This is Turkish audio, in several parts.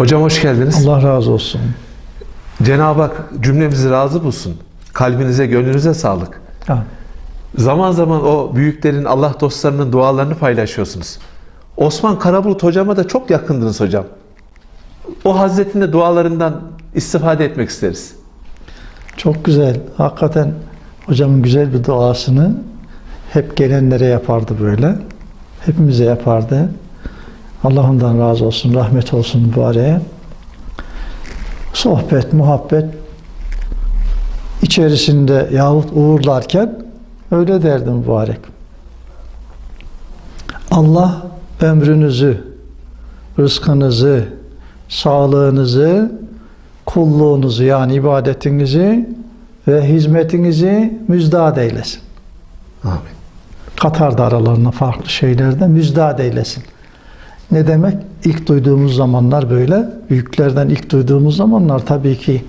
Hocam hoş geldiniz. Allah razı olsun. Cenab-ı Hak cümlemizi razı bulsun. Kalbinize, gönlünüze sağlık. Ha, Zaman zaman o büyüklerin, Allah dostlarının dualarını paylaşıyorsunuz. Osman Karabulut hocama da çok yakındınız hocam. O Hazretinin de dualarından istifade etmek isteriz. çok güzel. Hakikaten hocamın güzel bir duasını hep gelenlere yapardı böyle. Hepimize yapardı. Allah ondan razı olsun, rahmet olsun mübareğe. Sohbet, muhabbet içerisinde yahut uğurlarken öyle derdi mübarek. Allah ömrünüzü, rızkınızı, sağlığınızı, kulluğunuzu yani ibadetinizi ve hizmetinizi müjdat eylesin. Amin. Katarda aralarında farklı şeylerde müjdat eylesin. Ne demek? İlk duyduğumuz zamanlar böyle. Büyüklerden ilk duyduğumuz zamanlar tabii ki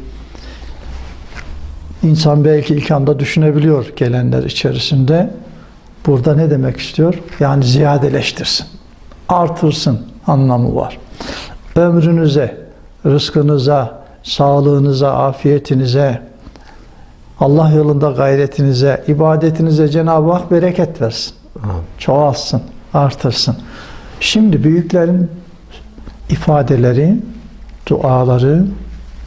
insan belki ilk anda düşünebiliyor gelenler içerisinde. Burada ne demek istiyor? Yani ziyadeleştirsin. Artırsın anlamı var. Ömrünüze, rızkınıza, sağlığınıza, afiyetinize, Allah yolunda gayretinize, ibadetinize Cenab-ı Hak bereket versin. Çoğalsın, artırsın. Şimdi büyüklerin ifadeleri, duaları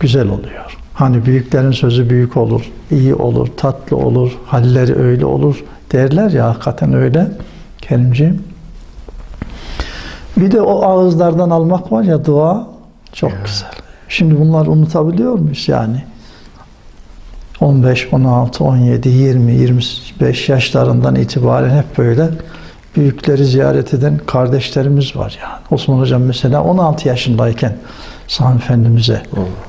güzel oluyor. Hani büyüklerin sözü büyük olur, iyi olur, tatlı olur, halleri öyle olur derler ya hakikaten öyle Kerimciğim. Bir de o ağızlardan almak var ya dua çok Ya. güzel. Şimdi bunlar unutabiliyor muyuz yani? 15, 16, 17, 20, 25 yaşlarından itibaren hep böyle büyükleri ziyaret eden kardeşlerimiz var yani. Osman Hocam mesela 16 yaşındayken Sami Efendimiz'e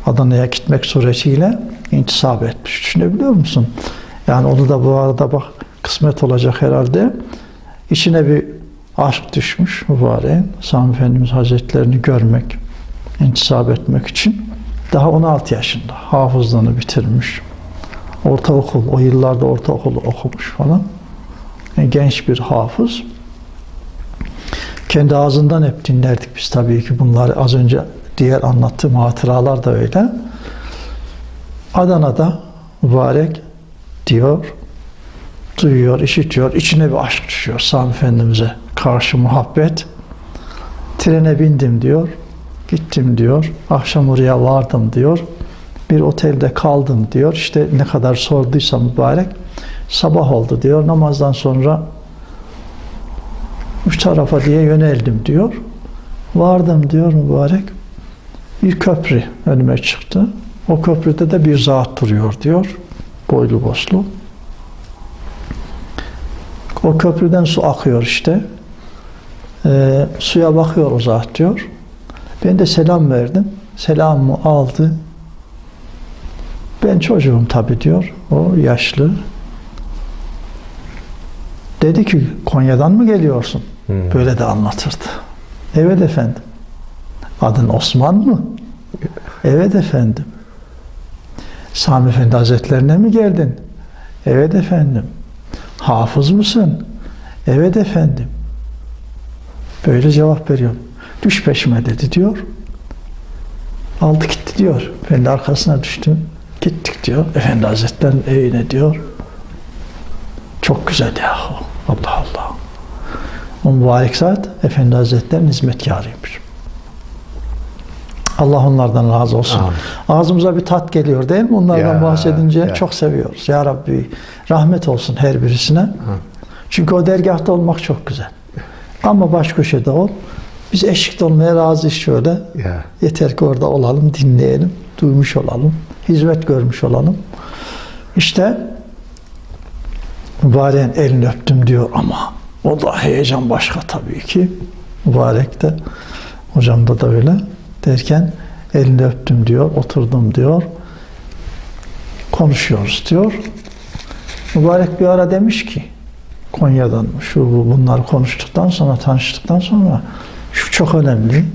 Adana'ya gitmek suretiyle intisap etmiş. Düşünebiliyor musun? Yani onu da bu arada bak kısmet olacak herhalde. İçine bir aşk düşmüş mübareğin. Sami Efendimiz Hazretlerini görmek, intisap etmek için. Daha 16 yaşında hafızlığını bitirmiş. Ortaokul, o yıllarda ortaokulu okumuş falan. Yani genç bir hafız. Kendi ağzından hep dinlerdik biz tabii ki bunları. Az önce diğer anlattığım hatıralar da öyle. Adana'da mübarek diyor, duyuyor, işitiyor, içine bir aşk düşüyor Sami Efendimiz'e karşı muhabbet. Trene bindim diyor, gittim diyor, akşam oraya vardım diyor, bir otelde kaldım diyor, işte ne kadar sorduysa mübarek, sabah oldu diyor, namazdan sonra üç tarafa diye yöneldim diyor. Vardım diyor mübarek. Bir köprü önüme çıktı. O köprüde de bir zat duruyor diyor. Boylu boslu. O köprüden su akıyor işte. Ee, suya bakıyor o zat diyor. Ben de selam verdim. Selamımı aldı. Ben çocuğum tabii diyor. O yaşlı. Dedi ki Konya'dan mı geliyorsun? Böyle de anlatırdı. Evet efendim. Adın Osman mı? Evet efendim. Sami Efendi Hazretlerine mi geldin? Evet efendim. Hafız mısın? Evet efendim. Böyle cevap veriyorum. Düş peşime dedi diyor. Aldı gitti diyor. Ben de arkasına düştüm. Gittik diyor. Efendi Hazretleri'nin evine diyor. Çok güzel yahu. Allah Allah. O mübarek zat Efendi Hazretleri'nin hizmetkarıymış. Allah onlardan razı olsun. Amin. Ağzımıza bir tat geliyor değil mi? Onlardan Ya, bahsedince ya. çok seviyoruz. Ya Rabbi rahmet olsun her birisine. Çünkü o dergahta olmak çok güzel. Ama baş köşede ol. Biz eşlikte olmaya razıyız şöyle. Ya. Yeter ki orada olalım, dinleyelim, duymuş olalım, hizmet görmüş olalım. İşte mübareğin elini öptüm diyor ama o da heyecan başka tabii ki. Mübarek de hocamda da öyle derken elini öptüm diyor, oturdum diyor. Konuşuyoruz diyor. Mübarek bir ara demiş ki Konya'dan şu bu bunları konuştuktan sonra tanıştıktan sonra şu çok önemli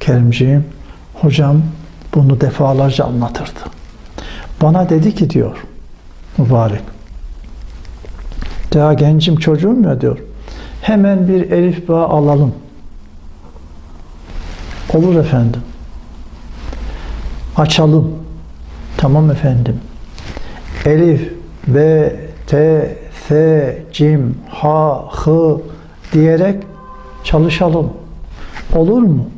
Kerimciğim hocam bunu defalarca anlatırdı. Bana dedi ki diyor mübarek daha gencim çocuğum ya diyor hemen bir elif bağ alalım. Olur efendim. Açalım. Tamam efendim. Elif, B, T, F, Cim, H, H diyerek çalışalım. Olur mu?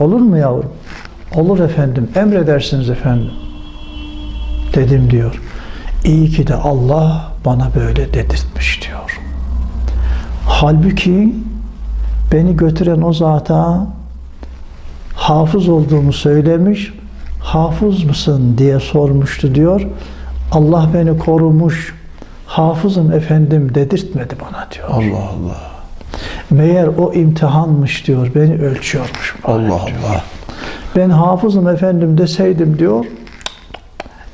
Olur mu yavrum? Olur efendim. Emredersiniz efendim. Dedim diyor. İyi ki de Allah bana böyle dedirtmiş diyor. Halbuki beni götüren o zata hafız olduğumu söylemiş, hafız mısın diye sormuştu diyor. Allah beni korumuş, hafızım efendim dedirtmedi bana diyor. Allah Allah. Meğer o imtihanmış diyor, beni ölçüyormuş. Allah diyor. Allah. Ben hafızım efendim deseydim diyor,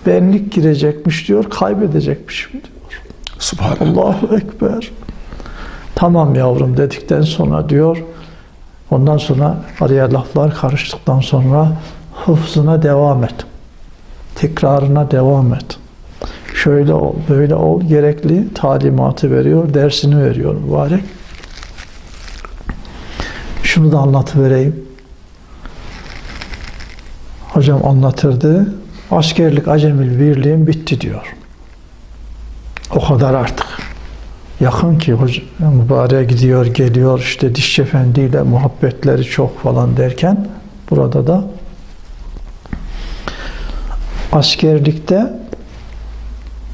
benlik girecekmiş diyor, kaybedecekmişim diyor. Subhanallah. Allahu Ekber. Tamam yavrum dedikten sonra diyor, ondan sonra araya laflar karıştıktan sonra hıfzına devam et. Tekrarına devam et. Şöyle ol, böyle ol, gerekli talimatı veriyor, dersini veriyor mübarek. Şunu da anlatıvereyim. Hocam anlatırdı. Askerlik acemil birliğim bitti diyor. O kadar artık. Yakın ki mübareğe gidiyor geliyor işte dişçi efendiyle muhabbetleri çok falan derken burada da askerlikte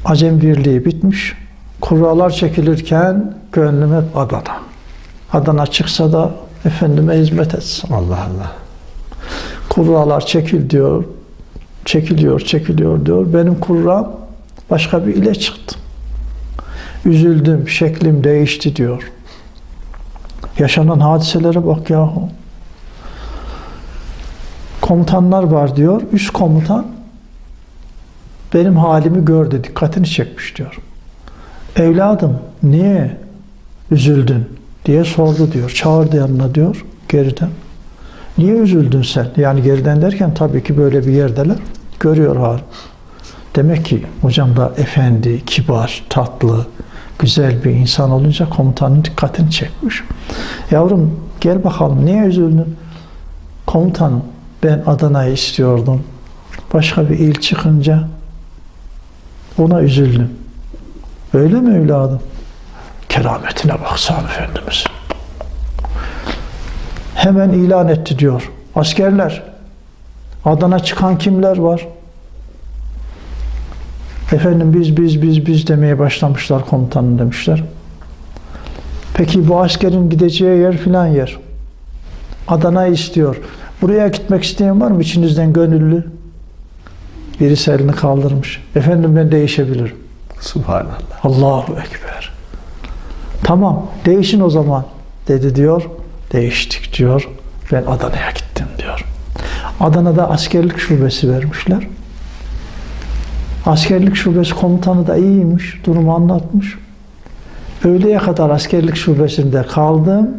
Acem Birliği bitmiş. Kurallar çekilirken gönlüm hep Adana. Adana çıksa da efendime hizmet etsin. Allah Allah. Kurralar çekil diyor. Çekiliyor, çekiliyor diyor. Benim kurram başka bir ile çıktı. Üzüldüm, şeklim değişti diyor. Yaşanan hadiselere bak yahu. Komutanlar var diyor. Üst komutan benim halimi gördü, dikkatini çekmiş diyor. Evladım niye üzüldün diye sordu diyor. Çağırdı yanına diyor geriden. Niye üzüldün sen? Yani geriden derken tabii ki böyle bir yerdeler. Görüyor Harun. Demek ki hocam da efendi, kibar, tatlı, güzel bir insan olunca komutanın dikkatini çekmiş. Yavrum gel bakalım niye üzüldün? Komutanım ben Adana'yı istiyordum. Başka bir il çıkınca ona üzüldüm. Öyle mi evladım? Kerametine baksana Efendimiz hemen ilan etti diyor. Askerler, Adana çıkan kimler var? Efendim biz biz biz biz demeye başlamışlar komutanın demişler. Peki bu askerin gideceği yer filan yer. Adana'yı istiyor. Buraya gitmek isteyen var mı içinizden gönüllü? Birisi elini kaldırmış. Efendim ben değişebilirim. Subhanallah. Allahu Ekber. Tamam değişin o zaman dedi diyor. Değiştik diyor. Ben Adana'ya gittim diyor. Adana'da askerlik şubesi vermişler. Askerlik şubesi komutanı da iyiymiş. Durumu anlatmış. Öğleye kadar askerlik şubesinde kaldım.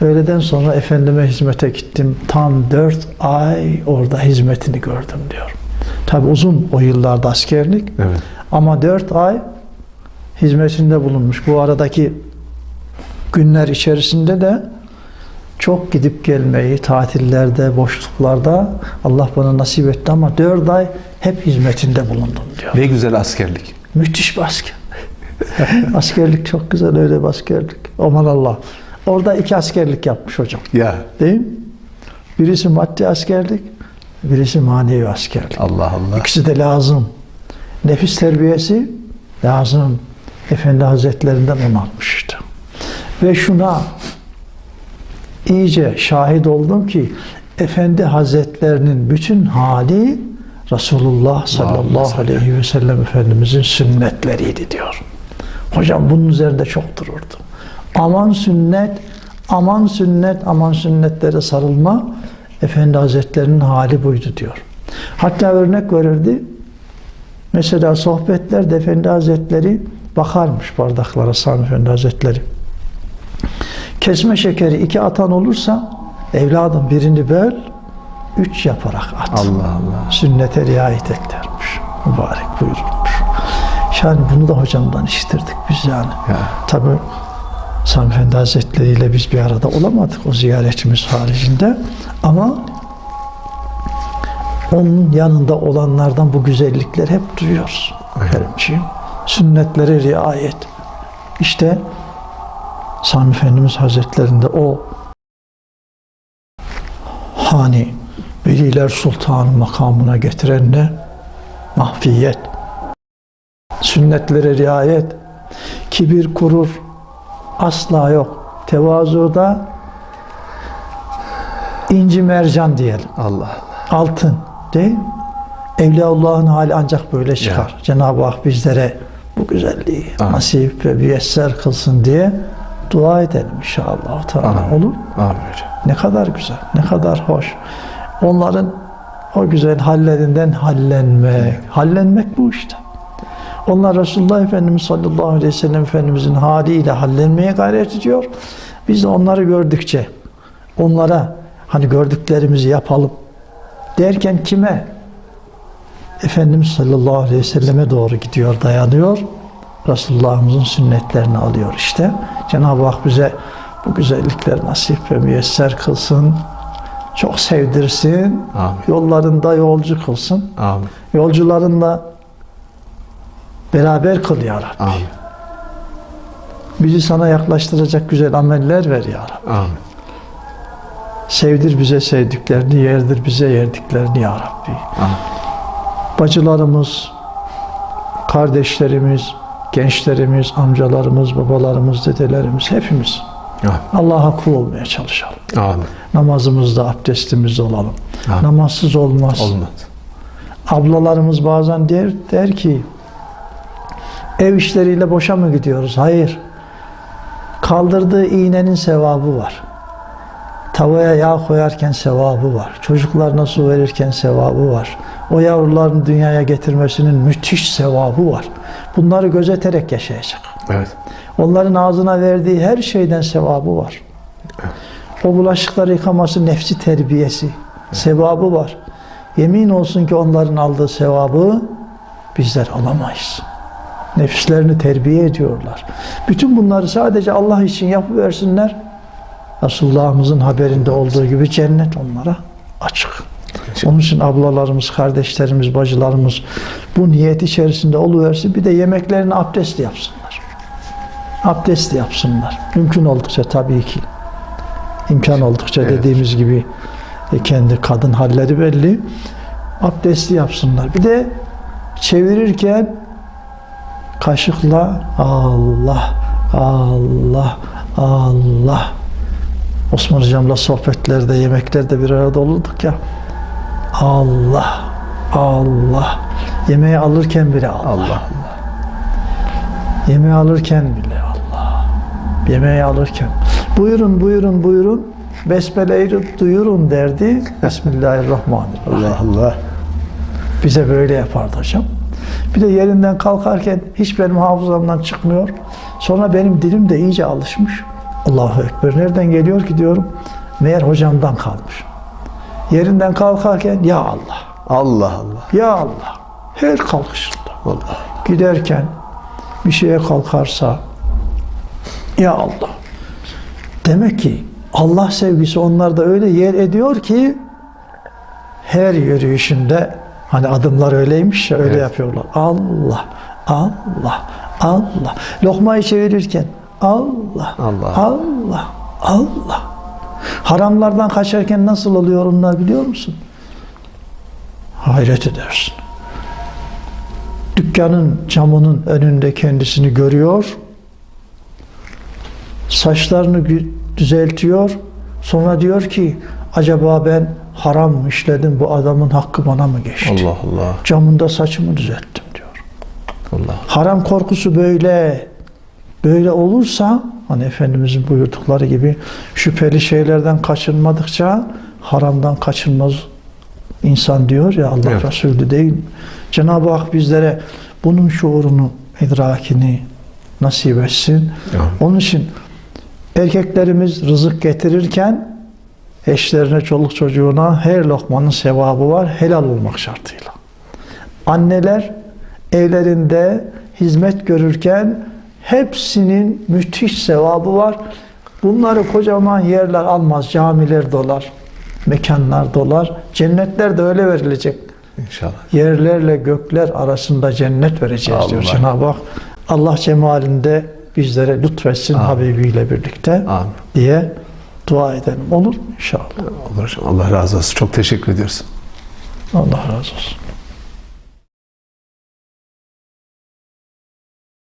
Öğleden sonra efendime hizmete gittim. Tam dört ay orada hizmetini gördüm diyor. Tabi uzun o yıllarda askerlik. Evet. Ama dört ay hizmetinde bulunmuş. Bu aradaki günler içerisinde de çok gidip gelmeyi tatillerde, boşluklarda Allah bana nasip etti ama dört ay hep hizmetinde bulundum diyor. Ne güzel askerlik. Müthiş bir asker. askerlik çok güzel öyle bir askerlik. Aman Allah. Orada iki askerlik yapmış hocam. Ya Değil mi? Birisi maddi askerlik, birisi manevi askerlik. Allah Allah. İkisi de lazım. Nefis terbiyesi lazım. Efendi Hazretlerinden onu almıştı. Ve şuna iyice şahit oldum ki Efendi Hazretlerinin bütün hali Resulullah sallallahu aleyhi ve sellem Efendimizin sünnetleriydi diyor. Hocam bunun üzerinde çok dururdu. Aman sünnet, aman sünnet, aman sünnetlere sarılma Efendi Hazretlerinin hali buydu diyor. Hatta örnek verirdi. Mesela sohbetlerde Efendi Hazretleri bakarmış bardaklara Sami Efendi Hazretleri. Kesme şekeri iki atan olursa evladım birini böl, üç yaparak at. Allah Allah. Sünnete riayet et dermiş. Mübarek buyurulmuş. Yani bunu da hocamdan işitirdik biz yani. Ya. Tabi Sami Efendi Hazretleri ile biz bir arada olamadık o ziyaretimiz haricinde. Ama Onun yanında olanlardan bu güzellikler hep duyuyoruz. Kerimciğim. Sünnetlere riayet. İşte Sami Efendimiz Hazretlerinde o hani Veliler Sultanı makamına getiren de mahfiyet, sünnetlere riayet, kibir kurur, asla yok. Tevazuda inci mercan diyelim, Allah. altın değil mi? Evliyaullah'ın hali ancak böyle çıkar. Cenab-ı Hak bizlere bu güzelliği Amin. nasip ve müyesser kılsın diye dua edelim inşallah. Amin. Olur. Amin. Ne kadar güzel, ne kadar hoş. Onların o güzel hallerinden hallenmek. Hallenmek bu işte. Onlar Resulullah Efendimiz sallallahu aleyhi ve sellem Efendimizin haliyle hallenmeye gayret ediyor. Biz de onları gördükçe onlara hani gördüklerimizi yapalım derken kime? Efendimiz sallallahu aleyhi ve selleme doğru gidiyor, dayanıyor. Resulullah'ımızın sünnetlerini alıyor işte. Cenab-ı Hak bize bu güzellikler nasip ve müyesser kılsın. Çok sevdirsin. Amin. Yollarında yolcu kılsın. Amin. Yolcularınla beraber kıl ya Rabbi. Amin. Bizi sana yaklaştıracak güzel ameller ver ya Rabbi. Amin. Sevdir bize sevdiklerini, yerdir bize yerdiklerini ya Rabbi. Amin. Bacılarımız, kardeşlerimiz, gençlerimiz, amcalarımız, babalarımız, dedelerimiz hepimiz. Allah'a kul olmaya çalışalım. Amin. Namazımızda, abdestimizde olalım. Amin. Namazsız olmaz. Olmaz. Ablalarımız bazen der, der ki ev işleriyle boşa mı gidiyoruz? Hayır. Kaldırdığı iğnenin sevabı var. Tavaya yağ koyarken sevabı var. Çocuklarına su verirken sevabı var. O yavruların dünyaya getirmesinin müthiş sevabı var. Bunları gözeterek yaşayacak. Evet. Onların ağzına verdiği her şeyden sevabı var. O bulaşıkları yıkaması nefsi terbiyesi, sevabı var. Yemin olsun ki onların aldığı sevabı bizler alamayız. Nefislerini terbiye ediyorlar. Bütün bunları sadece Allah için yapıversinler. Resulullah'ımızın haberinde olduğu gibi cennet onlara açık. Onun için ablalarımız, kardeşlerimiz, bacılarımız bu niyet içerisinde oluversin. Bir de yemeklerini abdestli yapsınlar. Abdestli yapsınlar. Mümkün oldukça tabii ki. İmkan oldukça Evet. dediğimiz gibi e, kendi kadın halleri belli. Abdestli yapsınlar. Bir de çevirirken kaşıkla Allah, Allah, Allah. Osman Hocam'la sohbetlerde, yemeklerde bir arada olurduk ya. Allah, Allah. Yemeği alırken bile Allah. Allah. Yemeği alırken bile. Yemeği alırken. Buyurun, buyurun, buyurun. Besmele'yi duyurun derdi. Bismillahirrahmanirrahim. Allah Allah. Bize böyle yapardı hocam. Bir de yerinden kalkarken hiç benim hafızamdan çıkmıyor. Sonra benim dilim de iyice alışmış. Allahu Ekber. Nereden geliyor ki diyorum. Meğer hocamdan kalmış. Yerinden kalkarken ya Allah, Allah Allah. ya Allah. Her kalkışında. Vallahi. Giderken bir şeye kalkarsa ya Allah. Demek ki Allah sevgisi onlarda öyle yer ediyor ki her yürüyüşünde hani adımlar öyleymiş ya öyle Evet. yapıyorlar. Allah, Allah, Allah. Lokmayı çevirirken Allah, Allah. Allah, Allah. Haramlardan kaçarken nasıl oluyor onlar biliyor musun? Hayret edersin. Dükkanın camının önünde kendisini görüyor. Saçlarını düzeltiyor. Sonra diyor ki acaba ben haram mı işledim bu adamın hakkı bana mı geçti? Allah Allah. Camında saçımı düzelttim diyor. Allah. Haram korkusu böyle böyle olursa hani Efendimizin buyurdukları gibi şüpheli şeylerden kaçınmadıkça haramdan kaçınmaz insan diyor ya Allah Evet. Resulü değil mi? Cenab-ı Hak bizlere bunun şuurunu, idrakini nasip etsin. Amin. Onun için erkeklerimiz rızık getirirken eşlerine, çoluk çocuğuna her lokmanın sevabı var helal olmak şartıyla. Anneler evlerinde hizmet görürken hepsinin müthiş sevabı var. Bunları kocaman yerler almaz, camiler dolar. mekanlar dolar. Cennetler de öyle verilecek. İnşallah. Yerlerle gökler arasında cennet vereceğiz diyor Allah. Cenab-ı Hak. Allah cemalinde bizlere lütfetsin Amin. Habibiyle birlikte Amin. diye dua edelim. Olur mu inşallah? Olur. Allah razı olsun. Çok teşekkür ediyoruz. Allah razı olsun.